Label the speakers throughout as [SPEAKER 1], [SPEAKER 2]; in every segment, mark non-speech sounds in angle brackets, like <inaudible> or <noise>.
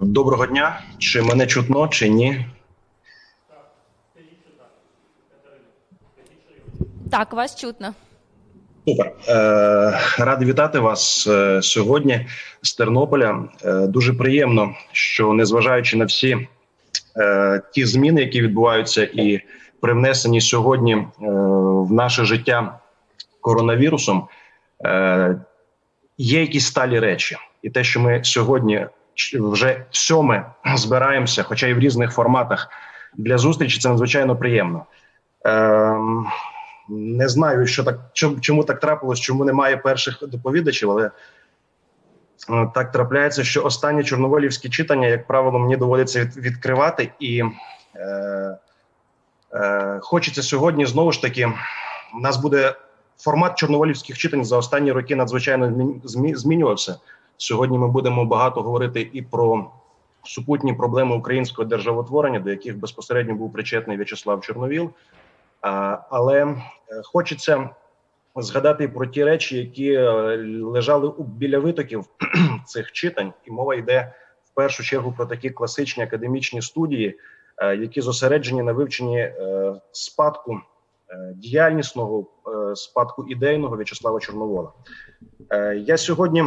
[SPEAKER 1] Доброго дня. Чи мене чутно, чи ні?
[SPEAKER 2] Так, вас чутно.
[SPEAKER 1] Супер. Е, радий вітати вас е, сьогодні з Тернополя. Е, дуже приємно, що незважаючи на всі ті зміни, які відбуваються, і привнесені сьогодні в наше життя коронавірусом, є якісь сталі речі, і те, що ми сьогодні вже сьоме збираємося, хоча і в різних форматах для зустрічі, це надзвичайно приємно. Ем, не знаю, що так чому, так трапилось, чому немає перших доповідачів, але е, так трапляється, що останні чорноволівські читання, як правило, мені доводиться від, відкривати, і е, е, хочеться сьогодні знову ж таки. У нас буде формат чорноволівських читань за останні роки надзвичайно змінювався. Сьогодні ми будемо багато говорити і про супутні проблеми українського державотворення, до яких безпосередньо був причетний В'ячеслав Чорновіл. Але е, хочеться згадати про ті речі, які е, лежали біля витоків <clears throat> цих читань, і мова йде в першу чергу про такі класичні академічні студії, е, які зосереджені на вивченні спадку діяльнісного спадку ідейного В'ячеслава Чорновола. Я сьогодні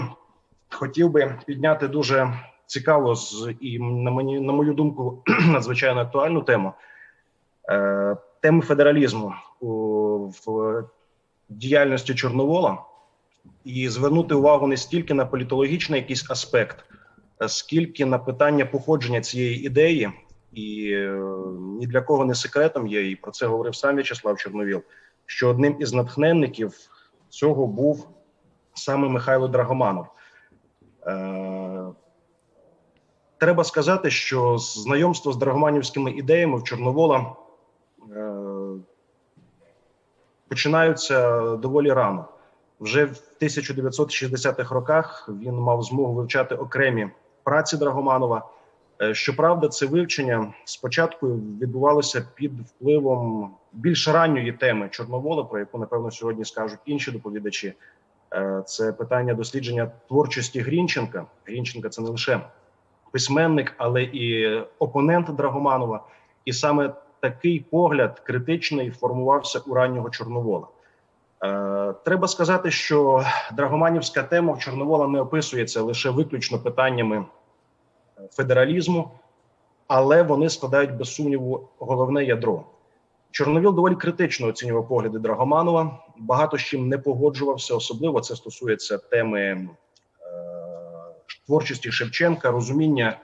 [SPEAKER 1] хотів би підняти дуже цікаву з і на мені, на мою думку, <clears throat> надзвичайно актуальну тему е, теми федералізму в діяльності Чорновола і звернути увагу не стільки на політологічний якийсь аспект, а скільки на питання походження цієї ідеї, і е, ні для кого не секретом є, і про це говорив сам В'ячеслав Чорновіл, що одним із натхненників цього був саме Михайло Драгоманов. Е, Треба сказати, що знайомство з драгоманівськими ідеями в Чорновола е, починаються доволі рано. Вже в 1960-х роках він мав змогу вивчати окремі праці Драгоманова. Е, Щоправда, це вивчення спочатку відбувалося під впливом більш ранньої теми Чорновола, про яку напевно сьогодні скажуть інші доповідачі. Е, Це питання дослідження творчості Грінченка. Грінченка це не лише письменник, але і опонент Драгоманова. І саме такий погляд критичний формувався у раннього Чорновола. Е, треба сказати, що Драгоманівська тема в Чорновола не описується лише виключно питаннями федералізму, але вони складають без сумніву головне ядро. Чорновіл доволі критично оцінював погляди Драгоманова. Багато з чим не погоджувався. Особливо це стосується теми е, творчості Шевченка, розуміння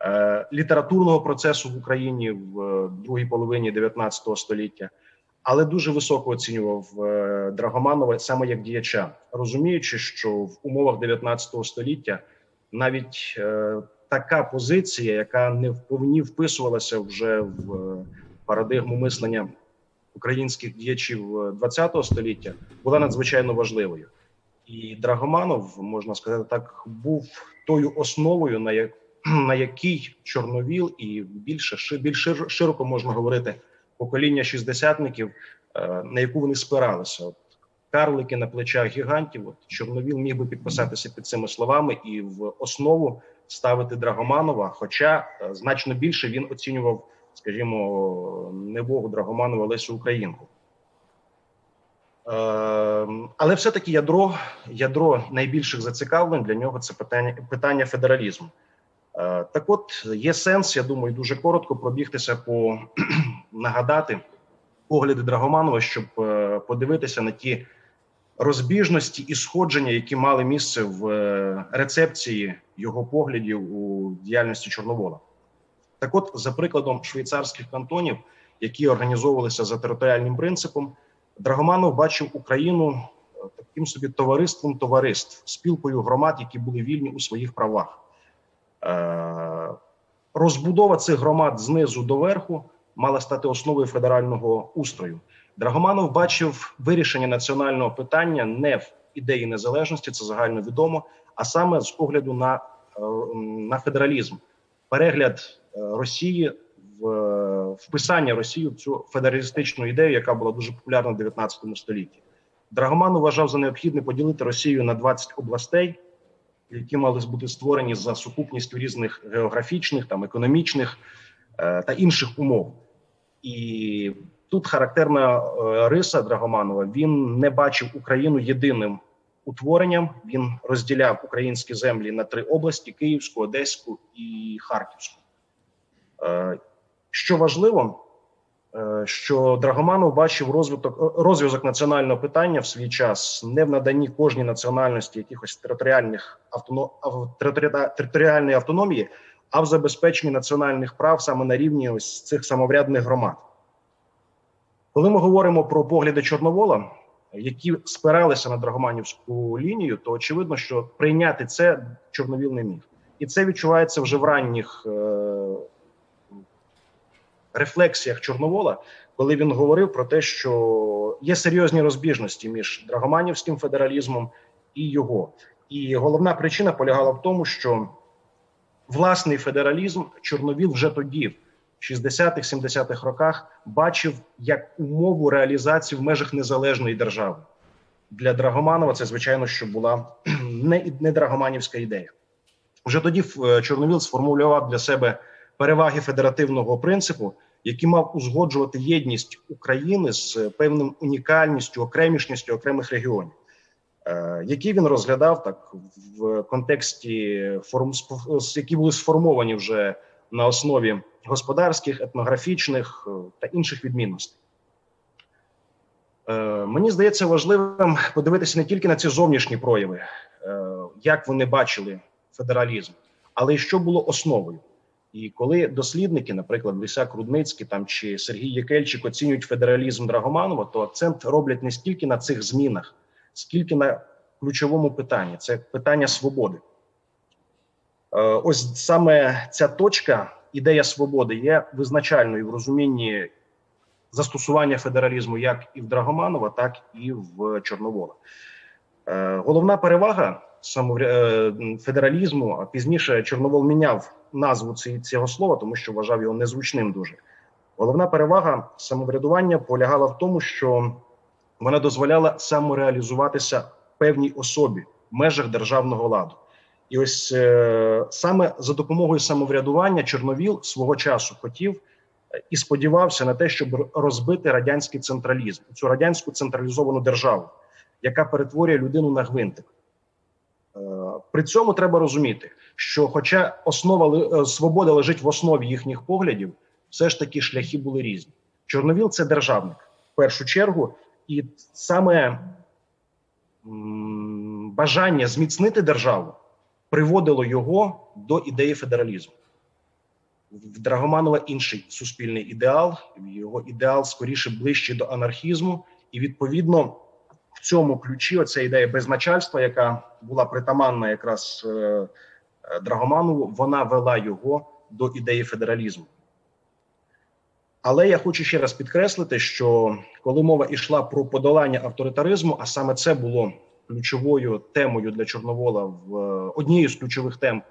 [SPEAKER 1] е, літературного процесу в Україні в е, другій половині 19 століття, але дуже високо оцінював е, Драгоманова саме як діяча, розуміючи, що в умовах 19 століття навіть е, така позиція, яка не вповні вписувалася вже в е, парадигму мислення українських діячів ХХ століття, була надзвичайно важливою. І Драгоманов, можна сказати, так був тою основою, на як <clears throat> на якій Чорновіл і більше більш широко можна говорити покоління шістдесятників, е, на яку вони спиралися. От карлики на плечах гігантів. От Чорновіл міг би підписатися під цими словами і в основу ставити Драгоманова. Хоча е, значно більше він оцінював, скажімо, не невогу Драгоманова Лесю Українку. Е, але все-таки ядро, ядро найбільших зацікавлень для нього це питання, питання федералізму. Е, так от є сенс, я думаю, дуже коротко пробігтися по <clears throat> нагадати погляди Драгоманова, щоб е, подивитися на ті розбіжності і сходження, які мали місце в рецепції його поглядів у діяльності Чорновола. Так, от, за прикладом швейцарських кантонів, які організовувалися за територіальним принципом, Драгоманов бачив Україну е, таким собі товариством товариств, спілкою громад, які були вільні у своїх правах. Е, Розбудова цих громад знизу до верху мала стати основою федерального устрою. Драгоманов бачив вирішення національного питання не в ідеї незалежності, це загально відомо, а саме з огляду на, е, на федералізм, перегляд Росії в вписання Росії в цю федералістичну ідею, яка була дуже популярна в 19 столітті. Драгоманов вважав за необхідне поділити Росію на 20 областей які мали бути створені за сукупністю різних географічних, там економічних е, та інших умов. І тут характерна е, риса Драгоманова. Він не бачив Україну єдиним утворенням. Він розділяв українські землі на три області: Київську, Одеську і Харківську. Е, Що важливо, е, що Драгоманов бачив розвиток розв'язок національного питання в свій час не в наданні кожній національності якихось територіальних автоно... ав- територи- територіальної автономії, а в забезпеченні національних прав саме на рівні ось цих самоврядних громад. Коли ми говоримо про погляди Чорновола, які спиралися на Драгоманівську лінію, то очевидно, що прийняти це Чорновіл не міг, і це відчувається вже в ранніх е- рефлексіях Чорновола, коли він говорив про те, що є серйозні розбіжності між Драгоманівським федералізмом і його. І головна причина полягала в тому, що власний федералізм Чорновіл вже тоді, в 60-х, 70-х роках, бачив як умову реалізації в межах незалежної держави. Для Драгоманова це, звичайно, що була <clears throat> не, не драгоманівська ідея. Вже тоді е, Чорновіл сформулював для себе переваги федеративного принципу, який мав узгоджувати єдність України з певним унікальністю, окремішністю окремих регіонів, е, які він розглядав так в контексті форм, які були сформовані вже на основі господарських, етнографічних е, та інших відмінностей. Е, Мені здається важливим подивитися не тільки на ці зовнішні прояви, е, як вони бачили федералізм, але й що було основою. І коли дослідники, наприклад, Лисяк Рудницький там чи Сергій Єкельчик оцінюють федералізм Драгоманова, то акцент роблять не стільки на цих змінах, скільки на ключовому питанні це питання свободи. Е, Ось саме ця точка, ідея свободи, є визначальною в розумінні застосування федералізму як і в Драгоманова, так і в Чорновола. Е, Головна перевага федералізму, а пізніше Чорновол міняв назву цього слова, тому що вважав його незручним дуже. Головна перевага самоврядування полягала в тому, що вона дозволяла самореалізуватися певній особі в межах державного ладу. І ось е, саме за допомогою самоврядування Чорновіл свого часу хотів е, і сподівався на те, щоб розбити радянський централізм, цю радянську централізовану державу, яка перетворює людину на гвинтик. При цьому треба розуміти, що, хоча основа е, свободи лежить в основі їхніх поглядів, все ж таки шляхи були різні. Чорновіл це державник в першу чергу, і саме бажання зміцнити державу приводило його до ідеї федералізму. В Драгоманова інший суспільний ідеал, його ідеал скоріше ближче до анархізму, і відповідно цьому ключі оця ідея безначальства, яка була притаманна якраз е, е, Драгоманову, вона вела його до ідеї федералізму. Але я хочу ще раз підкреслити, що коли мова йшла про подолання авторитаризму, а саме це було ключовою темою для Чорновола в е, однією з ключових тем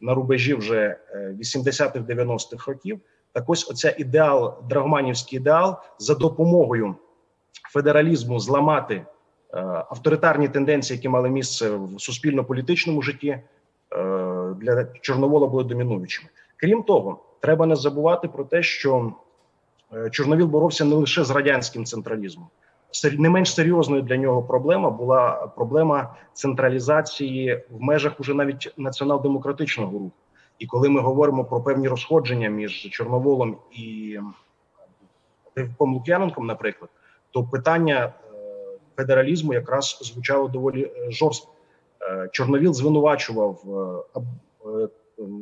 [SPEAKER 1] на рубежі вже е, 80-х 90-х років. Так ось оця ідеал, драгоманівський ідеал за допомогою федералізму зламати е, авторитарні тенденції, які мали місце в суспільно-політичному житті, е, для Чорновола були домінуючими. Крім того, треба не забувати про те, що е, Чорновіл боровся не лише з радянським централізмом. Не менш серйозною для нього проблема була проблема централізації в межах уже навіть націонал-демократичного руху. І коли ми говоримо про певні розходження між Чорноволом і Левком Лук'яненком, наприклад, то питання е, федералізму якраз звучало доволі е, жорстко. Е, Чорновіл звинувачував е,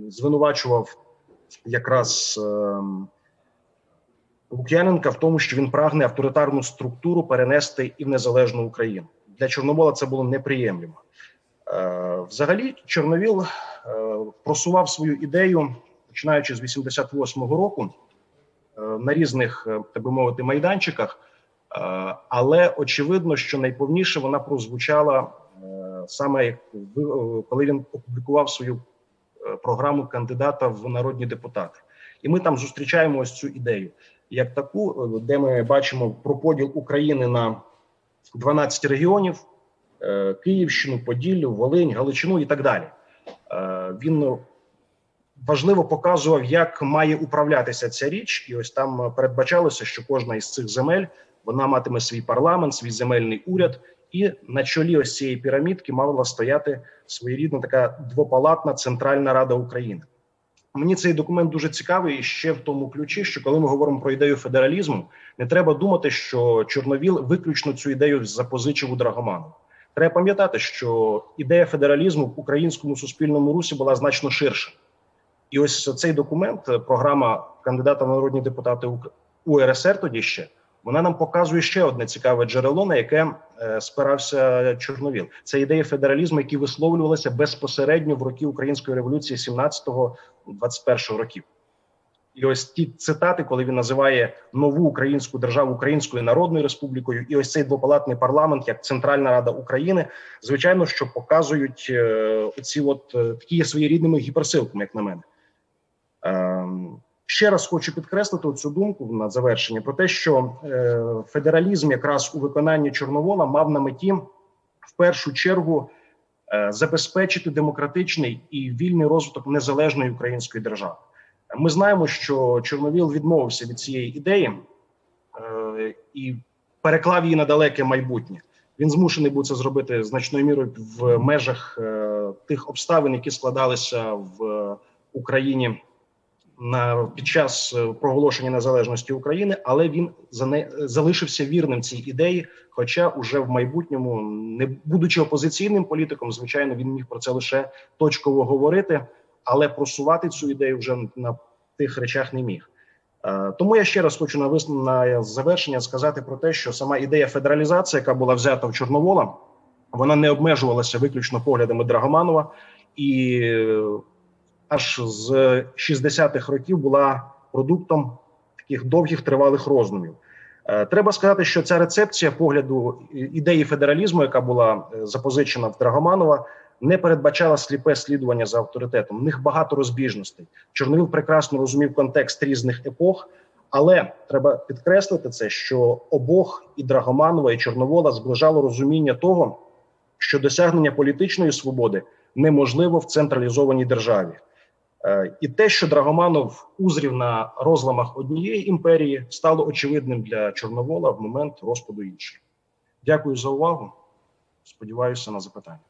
[SPEAKER 1] звинувачував якраз ем, Лук'яненка в тому, що він прагне авторитарну структуру перенести і в незалежну Україну. Для Чорновола це було неприємлемо. Е, Взагалі, Чорновіл просував свою ідею, починаючи з 88-го року, на різних, так би мовити, майданчиках. Е, Але очевидно, що найповніше вона прозвучала е, саме е, коли він опублікував свою програму кандидата в народні депутати. І ми там зустрічаємо ось цю ідею, як таку, де ми бачимо про поділ України на 12 регіонів: Київщину, Поділлю, Волинь, Галичину і так далі. Він важливо показував, як має управлятися ця річ, і ось там передбачалося, що кожна із цих земель вона матиме свій парламент, свій земельний уряд, і на чолі ось цієї пірамідки мала стояти своєрідна така двопалатна Центральна Рада України. Мені цей документ дуже цікавий ще в тому ключі, що коли ми говоримо про ідею федералізму, не треба думати, що Чорновіл виключно цю ідею запозичив у Драгоманова. Треба пам'ятати, що ідея федералізму в українському суспільному русі була значно ширша. І ось цей документ, програма кандидата в народні депутати УРСР тоді ще, вона нам показує ще одне цікаве джерело, на яке е, спирався Чорновіл. Це ідеї федералізму, які висловлювалися безпосередньо в роки Української революції 17-21 років. І ось ті цитати, коли він називає нову українську державу Українською Народною Республікою, і ось цей двопалатний парламент як Центральна Рада України, звичайно, що показують е, оці от е, такі своєрідними гіперсилками, як на мене. Ще раз хочу підкреслити цю думку на завершення про те, що е, федералізм, якраз у виконанні Чорновола, мав на меті в першу чергу е, забезпечити демократичний і вільний розвиток незалежної української держави. Ми знаємо, що Чорновіл відмовився від цієї ідеї е, і переклав її на далеке майбутнє. Він змушений був це зробити значною мірою в межах тих обставин, які складалися в Україні на під час е, проголошення незалежності України, але він залишився вірним цій ідеї. Хоча уже в майбутньому, не будучи опозиційним політиком, звичайно, він міг про це лише точково говорити, але просувати цю ідею вже на тих речах не міг. Е, Тому я ще раз хочу на на завершення сказати про те, що сама ідея федералізації, яка була взята в Чорновола, вона не обмежувалася виключно поглядами Драгоманова і аж з 60-х років була продуктом таких довгих тривалих роздумів. Е, Треба сказати, що ця рецепція погляду ідеї федералізму, яка була е, запозичена в Драгоманова, не передбачала сліпе слідування за авторитетом. В них багато розбіжностей. Чорновіл прекрасно розумів контекст різних епох, але треба підкреслити це, що обох і Драгоманова, і Чорновола зближало розуміння того, що досягнення політичної свободи неможливо в централізованій державі. Е, І те, що Драгоманов узрів на розламах однієї імперії, стало очевидним для Чорновола в момент розпаду іншої. Дякую за увагу. Сподіваюся на запитання.